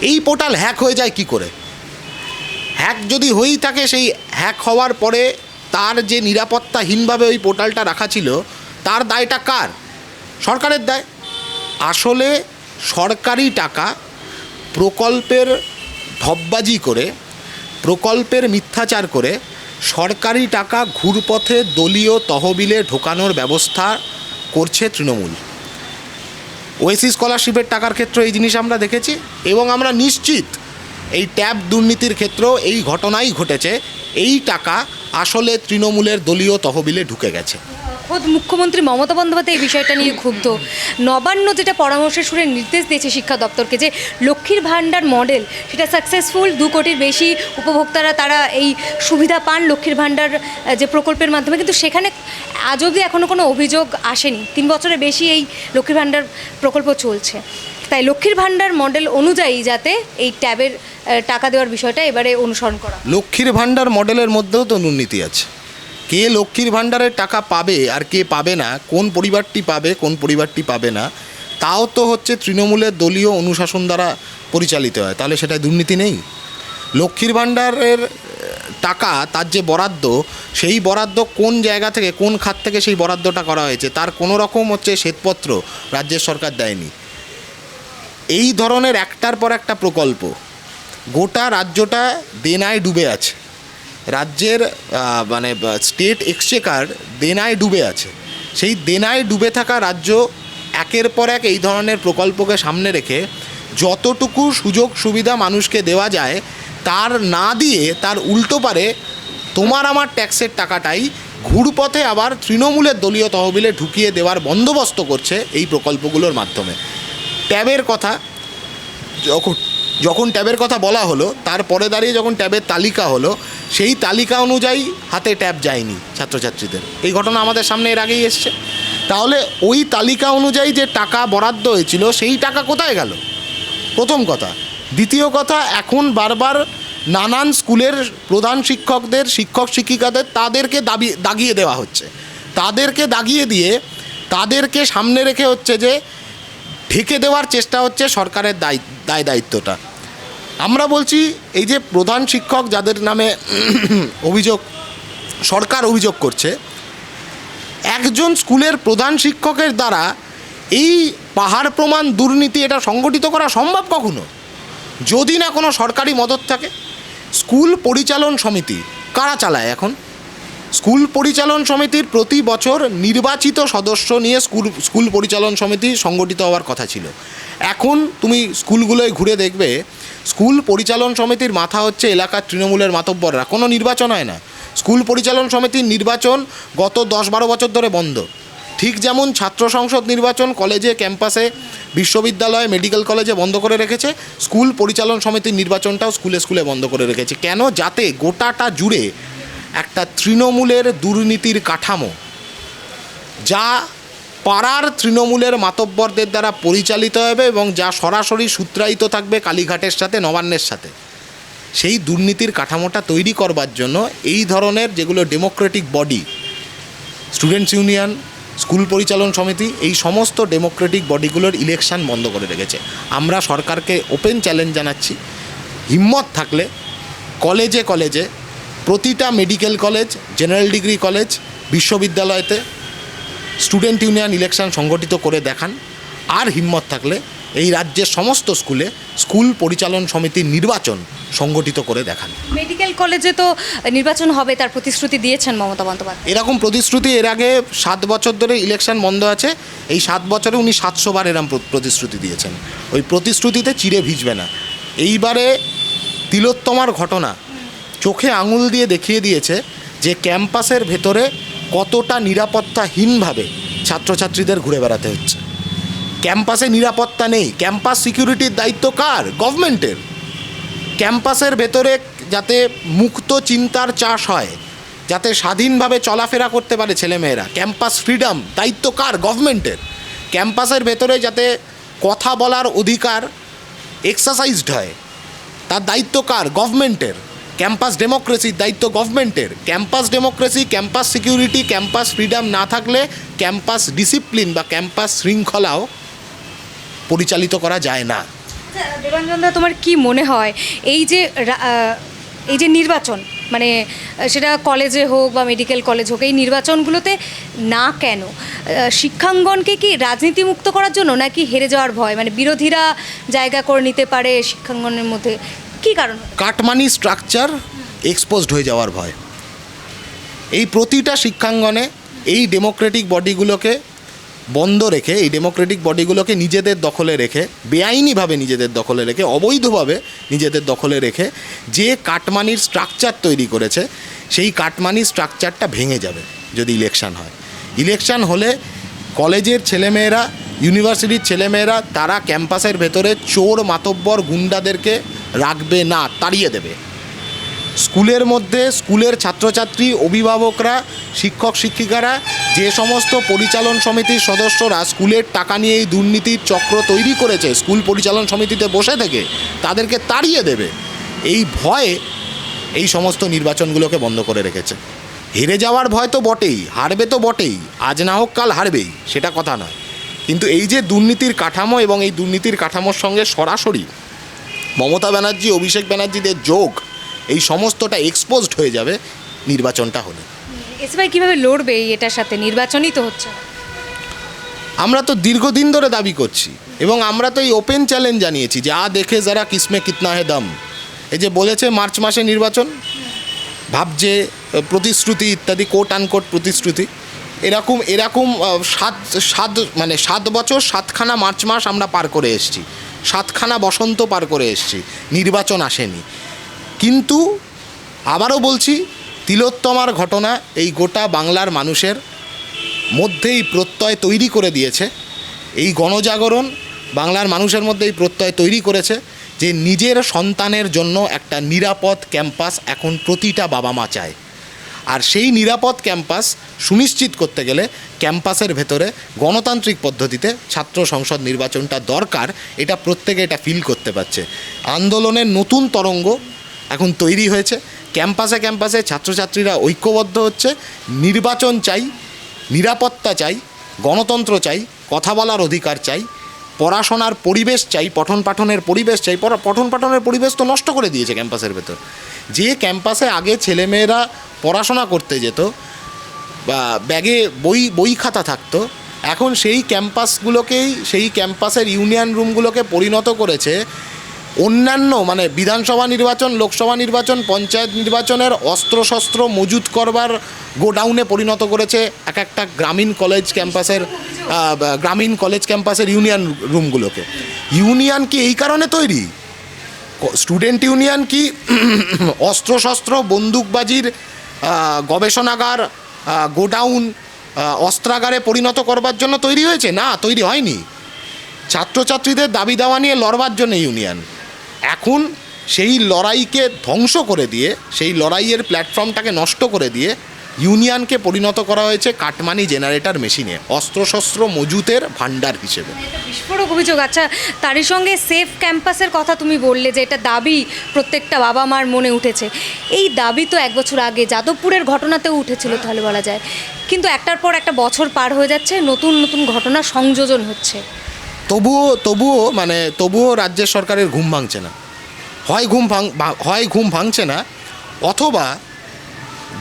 এই portal hack হয়ে যায় কি করে? হ্যাক যদি হয়েই থাকে, সেই হ্যাক হওয়ার পরে তার যে নিরাপত্তাহীনভাবে ওই পোর্টালটা রাখা ছিল, তার দায়টা কার? সরকারের দায়। আসলে সরকারি টাকা প্রকল্পের ঢপবাজি করে, প্রকল্পের মিথ্যাচার করে, সরকারি টাকা ঘুরপথে দলীয় তহবিলে ঢোকানোর ব্যবস্থা করছে তৃণমূল। ওয়েসি স্কলারশিপের টাকার ক্ষেত্রে এই জিনিস আমরা দেখেছি এবং আমরা নিশ্চিত এই ট্যাব দুর্নীতির ক্ষেত্রেও এই ঘটনাই ঘটেছে। এই টাকা আসলে তৃণমূলের দলীয় তহবিলে ঢুকে গেছে। খোদ মুখ্যমন্ত্রী মমতা বন্দ্যোপাধ্যায় এই বিষয়টা নিয়ে ক্ষুব্ধ। নবান্ন যেটা পরামর্শের সুরে নির্দেশ দিয়েছে শিক্ষা দপ্তরকে যে লক্ষ্মীর ভাণ্ডার মডেল, সেটা সাকসেসফুল দু কোটির বেশি উপভোক্তারা তারা এই সুবিধা পান লক্ষ্মীর ভাণ্ডার যে প্রকল্পের মাধ্যমে। কিন্তু সেখানে আজ অবধি এখনও কোনো অভিযোগ আসেনি। তিন বছরের বেশি এই লক্ষ্মীর ভাণ্ডার প্রকল্প চলছে। তাই লক্ষ্মীর ভাণ্ডার মডেল অনুযায়ী যাতে এই ট্যাবের টাকা দেওয়ার বিষয়টা এবারে অনুসরণ করা লক্ষ্মীর ভাণ্ডার মডেলের মধ্যেও তো দুর্নীতি আছে। কে লক্ষ্মীর ভাণ্ডারের টাকা পাবে আর কে পাবে না, কোন পরিবারটি পাবে, কোন পরিবারটি পাবে না, তাও তো হচ্ছে তৃণমূলের দলীয় অনুশাসন দ্বারা পরিচালিত হয়। তাহলে সেটা দুর্নীতি নেই? লক্ষ্মীর ভাণ্ডারের টাকা, তার যে বরাদ্দ, সেই বরাদ্দ কোন জায়গা থেকে, কোন খাত থেকে সেই বরাদ্দটা করা হয়েছে, তার কোনো রকম হচ্ছে শ্বেতপত্র রাজ্যের সরকার দেয়নি। এই ধরনের একটার পর একটা প্রকল্প, গোটা রাজ্যটা দেনায় ডুবে আছে। রাজ্যের মানে স্টেট এক্সচেকার দেনায় ডুবে আছে। সেই দেনায় ডুবে থাকা রাজ্য একের পর এক এই ধরনের প্রকল্পকে সামনে রেখে যতটুকু সুযোগ সুবিধা মানুষকে দেওয়া যায়, তার না দিয়ে তার উল্টো পারে তোমার আমার ট্যাক্সের টাকাটাই ঘুরপথে আবার তৃণমূলের দলীয় তহবিলে ঢুকিয়ে দেওয়ার বন্দোবস্ত করছে এই প্রকল্পগুলোর মাধ্যমে। ট্যাবের কথা, যখন যখন ট্যাবের কথা বলা হলো তারপরে দাঁড়িয়ে যখন ট্যাবের তালিকা হলো সেই তালিকা অনুযায়ী হাতে ট্যাব যায়নি ছাত্রছাত্রীদের। এই ঘটনা আমাদের সামনে এর আগেই এসছে। তাহলে ওই তালিকা অনুযায়ী যে টাকা বরাদ্দ হয়েছিল, সেই টাকা কোথায় গেল? প্রথম কথা। দ্বিতীয় কথা, এখন বারবার নানান স্কুলের প্রধান শিক্ষকদের, শিক্ষক শিক্ষিকাদের তাদেরকে দাবি, দাগিয়ে দেওয়া হচ্ছে। তাদেরকে দাগিয়ে দিয়ে তাদেরকে সামনে রেখে হচ্ছে যে, ঢেকে দেওয়ার চেষ্টা হচ্ছে সরকারের দায় দায় দায়িত্বটা। আমরা বলছি এই যে প্রধান শিক্ষক যাদের নামে অভিযোগ, সরকার অভিযোগ করছে, একজন স্কুলের প্রধান শিক্ষকের দ্বারা এই পাহাড় প্রমাণ দুর্নীতি এটা সংগঠিত করা সম্ভব কখনো? যদি না কোনো সরকারি মদত থাকে, স্কুল পরিচালন সমিতি কারা চালায় এখন? স্কুল পরিচালন সমিতির প্রতি বছর নির্বাচিত সদস্য নিয়ে স্কুল স্কুল পরিচালন সমিতি সংগঠিত হওয়ার কথা ছিল। এখন তুমি স্কুলগুলোয় ঘুরে দেখবে স্কুল পরিচালন সমিতির মাথা হচ্ছে এলাকার তৃণমূলের মাতব্বররা। কোনো নির্বাচন হয় না। স্কুল পরিচালন সমিতির নির্বাচন গত দশ বারো বছর ধরে বন্ধ। ঠিক যেমন ছাত্র সংসদ নির্বাচন কলেজে, ক্যাম্পাসে, বিশ্ববিদ্যালয়ে, মেডিকেল কলেজে বন্ধ করে রেখেছে, স্কুল পরিচালন সমিতির নির্বাচনটাও স্কুলে স্কুলে বন্ধ করে রেখেছে। কেন? যাতে গোটাটা জুড়ে একটা তৃণমূলের দুর্নীতির কাঠামো, যা পাড়ার তৃণমূলের মাতব্বরদের দ্বারা পরিচালিত হবে এবং যা সরাসরি সূত্রায়িত থাকবে কালীঘাটের সাথে, নবান্নের সাথে। সেই দুর্নীতির কাঠামোটা তৈরি করবার জন্য এই ধরনের যেগুলো democratic body, students union, school পরিচালন সমিতি, এই সমস্ত ডেমোক্রেটিক বডিগুলোর ইলেকশন বন্ধ করে রেখেছে। আমরা সরকারকে ওপেন চ্যালেঞ্জ জানাচ্ছি। হিম্মত থাকলে কলেজে কলেজে, প্রতিটা medical college, general degree college, বিশ্ববিদ্যালয়তে student union election সংগঠিত করে দেখান। আর হিম্মত থাকলে এই রাজ্যের সমস্ত স্কুলে স্কুল পরিচালন সমিতির নির্বাচন সংগঠিত করে দেখান। মেডিকেল কলেজে তো নির্বাচন হবে তার প্রতিশ্রুতি দিয়েছেন মমতা বন্দ্যোপাধ্যায়। এরকম প্রতিশ্রুতি এর আগে সাত বছর ধরে ইলেকশন বন্ধ আছে এই সাত বছরে উনি সাতশো বার এরম প্রতিশ্রুতি দিয়েছেন। ওই প্রতিশ্রুতিতে চিড়ে ভিজবে না। এইবারে তিলোত্তমার ঘটনা চোখে আঙুল দিয়ে দেখিয়ে দিয়েছে যে ক্যাম্পাসের ভেতরে কতটা নিরাপত্তাহীনভাবে ছাত্রছাত্রীদের ঘুরে বেড়াতে হচ্ছে? ক্যাম্পাসে নিরাপত্তা নেই। ক্যাম্পাস সিকিউরিটির দায়িত্ব কার? গভর্নমেন্টের। ক্যাম্পাসের ভেতরে যাতে মুক্ত চিন্তার চাষ হয়, যাতে স্বাধীনভাবে চলাফেরা করতে পারে ছেলেমেয়েরা। ক্যাম্পাস ফ্রিডম, দায়িত্ব কার? গভর্নমেন্টের। ক্যাম্পাসের ভেতরে যাতে কথা বলার অধিকার এক্সারসাইজড হয়, তার দায়িত্ব কার? গভর্নমেন্টের। ক্যাম্পাস ডেমোক্রেসির দায়িত্ব গভর্নমেন্টের। Campus democracy, campus security, campus freedom না থাকলে ক্যাম্পাস ডিসিপ্লিন বা ক্যাম্পাস শৃঙ্খলাও পরিচালিত করা যায় না। আচ্ছা দেবাঞ্জনদা তোমার কি মনে হয়? এই যে এই যে নির্বাচন মানে সেটা কলেজে হোক বা মেডিকেল কলেজ হোক, এই নির্বাচনগুলোতে না কেন? শিক্ষাঙ্গনকে কি রাজনীতি মুক্ত করার জন্য নাকি হেরে যাওয়ার ভয়? মানে বিরোধীরা জায়গা করে নিতে পারে শিক্ষাঙ্গনের মধ্যে। কি কারণ কাটমানি স্ট্রাকচার এক্সপোজড হয়ে যাওয়ার ভয়। এই প্রতিটা শিক্ষাঙ্গনে এই ডেমোক্রেটিক বডিগুলোকে বন্ধ রেখে, এই ডেমোক্রেটিক বডিগুলোকে নিজেদের দখলে রেখে, বেআইনিভাবে নিজেদের দখলে রেখে, অবৈধভাবে নিজেদের দখলে রেখে যে কাটমানির স্ট্রাকচার তৈরি করেছে, সেই কাটমানি স্ট্রাকচারটা ভেঙে যাবে যদি ইলেকশন হয়। ইলেকশান হলে কলেজের ছেলেমেয়েরা ইউনিভার্সিটির ছেলেমেয়েরা, তারা ক্যাম্পাসের ভেতরে চোর, মাতব্বর, গুন্ডাদেরকে রাখবে না, তাড়িয়ে দেবে। স্কুলের মধ্যে স্কুলের ছাত্রছাত্রী, অভিভাবকরা, শিক্ষক, শিক্ষিকারা, যে সমস্ত পরিচালন সমিতির সদস্যরা স্কুলের টাকা নিয়ে এই দুর্নীতির চক্র তৈরি করেছে, স্কুল পরিচালন সমিতিতে বসে থেকে, তাদেরকে তাড়িয়ে দেবে। এই ভয়ে এই সমস্ত নির্বাচনগুলোকে বন্ধ করে রেখেছে। হেরে যাওয়ার ভয় তো বটেই, হারবে তো বটেই, আজ না হোক কাল হারবেই, সেটা কথা নয়। কিন্তু এই যে দুর্নীতির কাঠামো এবং এই দুর্নীতির কাঠামোর সঙ্গে সরাসরি মমতা ব্যানার্জি অভিষেক ব্যানার্জিদের যোগ এই সমস্তটা এক্সপোজড হয়ে যাবে নির্বাচনটা হলে। এসবাই কীভাবে লড়বে এটার সাথে? নির্বাচনই তো হচ্ছে। আমরা তো দীর্ঘদিন ধরে দাবি করছি এবং আমরা তো এই ওপেন চ্যালেঞ্জ জানিয়েছি যে আ দেখে যারা কিসমে কিতনা হে দম। এই যে বলেছে মার্চ মাসে নির্বাচন ভাবছে প্রতিশ্রুতি ইত্যাদি কোট আনকোট প্রতিশ্রুতি। এরকম এরকম সাত সাত মানে সাত বছর সাতখানা মার্চ মাস আমরা পার করে এসেছি। সাতখানা বসন্ত পার করে এসছি, নির্বাচন আসেনি। কিন্তু আবারও বলছি, তিলোত্তমার ঘটনা এই গোটা বাংলার মানুষের মধ্যেই প্রত্যয় তৈরি করে দিয়েছে। এই গণজাগরণ বাংলার মানুষের মধ্যে এই প্রত্যয় তৈরি করেছে যে নিজের সন্তানের জন্য একটা নিরাপদ ক্যাম্পাস এখন প্রতিটা বাবা মা চায়। আর সেই নিরাপদ ক্যাম্পাস সুনিশ্চিত করতে গেলে ক্যাম্পাসের ভেতরে গণতান্ত্রিক পদ্ধতিতে ছাত্র সংসদ নির্বাচনটা দরকার, এটা প্রত্যেকে এটা ফিল করতে পারছে। আন্দোলনের নতুন তরঙ্গ এখন তৈরি হয়েছে। ক্যাম্পাসে ক্যাম্পাসে ছাত্রছাত্রীরা ঐক্যবদ্ধ হচ্ছে। নির্বাচন চাই, নিরাপত্তা চাই, গণতন্ত্র চাই, কথা বলার অধিকার চাই, পড়াশোনার পরিবেশ চাই, পঠন পাঠনের পরিবেশ চাই। পঠন পাঠনের পরিবেশ তো নষ্ট করে দিয়েছে ক্যাম্পাসের ভেতর। যে ক্যাম্পাসে আগে ছেলেমেয়েরা পড়াশোনা করতে যেত বা ব্যাগে বই বই খাতা থাকতো। এখন সেই ক্যাম্পাসগুলোকেই, সেই ক্যাম্পাসের ইউনিয়ন রুমগুলোকে পরিণত করেছে অন্যান্য মানে বিধানসভা নির্বাচন, লোকসভা নির্বাচন, পঞ্চায়েত নির্বাচনের অস্ত্রশস্ত্র মজুত করবার গোডাউনে পরিণত করেছে এক একটা গ্রামীণ কলেজ ক্যাম্পাসের গ্রামীণ কলেজ ক্যাম্পাসের ইউনিয়ন রুমগুলোকে। ইউনিয়ন কি এই কারণে তৈরি? স্টুডেন্ট ইউনিয়ন কি অস্ত্রশস্ত্র, বন্দুকবাজির গবেষণাগার গোডাউন অস্ত্রাগারে পরিণত করবার জন্য তৈরি হয়েছে? না, তৈরি হয়নি। ছাত্রছাত্রীদের দাবি দাওয়া নিয়ে লড়বার জন্য ইউনিয়ন। এখন সেই লড়াইকে ধ্বংস করে দিয়ে, সেই লড়াইয়ের প্ল্যাটফর্মটাকে নষ্ট করে দিয়ে ইউনিয়নকে পরিণত করা হয়েছে কাটমানি জেনারেটর মেশিনে অস্ত্রশস্ত্র মজুতের ভাণ্ডার হিসেবে। এটা বিস্ফোরক অভিযোগ। আচ্ছা তারই সঙ্গে সেফ ক্যাম্পাসের কথা তুমি বললে যে এটা দাবি প্রত্যেকটা বাবা মার মনে উঠেছে। এই দাবি তো এক বছর আগে যাদবপুরের ঘটনাতেও উঠেছিল তাহলে বলা যায়। কিন্তু একটার পর একটা বছর পার হয়ে যাচ্ছে নতুন নতুন ঘটনা সংযোজন হচ্ছে। তবুও তবুও মানে তবুও রাজ্যের সরকারের ঘুম ভাঙছে না। হয় ঘুম ভাঙ হয় ঘুম ভাঙছে না অথবা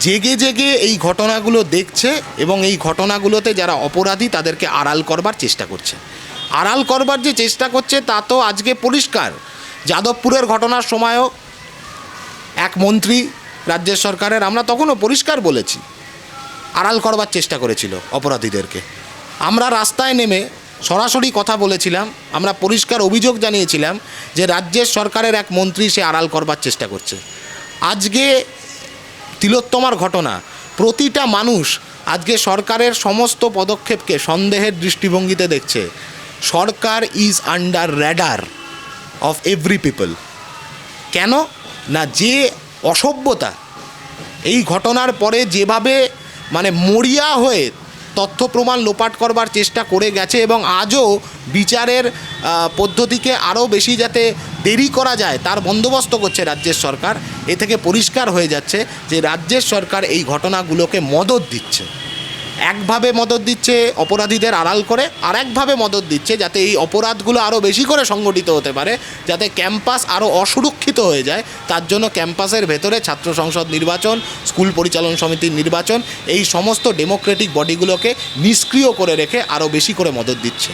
জেগে জেগে এই ঘটনাগুলো দেখছে এবং এই ঘটনাগুলোতে যারা অপরাধী তাদেরকে আড়াল করবার চেষ্টা করছে। আড়াল করবার যে চেষ্টা করছে তা তো আজকে পরিষ্কার। যাদবপুরের ঘটনার সময়ও এক মন্ত্রী রাজ্যের সরকারের, আমরা তখনও পরিষ্কার বলেছি, আড়াল করবার চেষ্টা করেছিল অপরাধীদেরকে। আমরা রাস্তায় নেমে সরাসরি কথা বলেছিলাম, আমরা পরিষ্কার অভিযোগ জানিয়েছিলাম যে রাজ্যের সরকারের এক মন্ত্রী সে আড়াল করবার চেষ্টা করছে। আজকে তিলোত্তমার ঘটনা। প্রতিটা মানুষ আজকে সরকারের সমস্ত পদক্ষেপকে সন্দেহের দৃষ্টিভঙ্গিতে দেখছে। সরকার is under radar of every people কেন? না, যে অসভ্যতা, এই ঘটনার পরে যেভাবে মানে মরিয়া হয়ে তথ্য প্রমাণ লোপাট করবার চেষ্টা করে গেছে এবং আজও বিচারের পদ্ধতিকে আরও বেশি যাতে দেরি করা যায়, তার বন্দোবস্ত করছে রাজ্যের সরকার। এ থেকে পরিষ্কার হয়ে যাচ্ছে যে রাজ্যের সরকার এই ঘটনাগুলোকে মদত দিচ্ছে। একভাবে মদত দিচ্ছে অপরাধীদের আড়াল করে, আর একভাবে মদত দিচ্ছে যাতে এই অপরাধগুলো আরও বেশি করে সংগঠিত হতে পারে, যাতে ক্যাম্পাস আরও অসুরক্ষিত হয়ে যায়। তার জন্য ক্যাম্পাসের ভেতরে ছাত্র সংসদ নির্বাচন, স্কুল পরিচালন সমিতির নির্বাচন, এই সমস্ত ডেমোক্রেটিক বডিগুলোকে নিষ্ক্রিয় করে রেখে আরও বেশি করে মদত দিচ্ছে।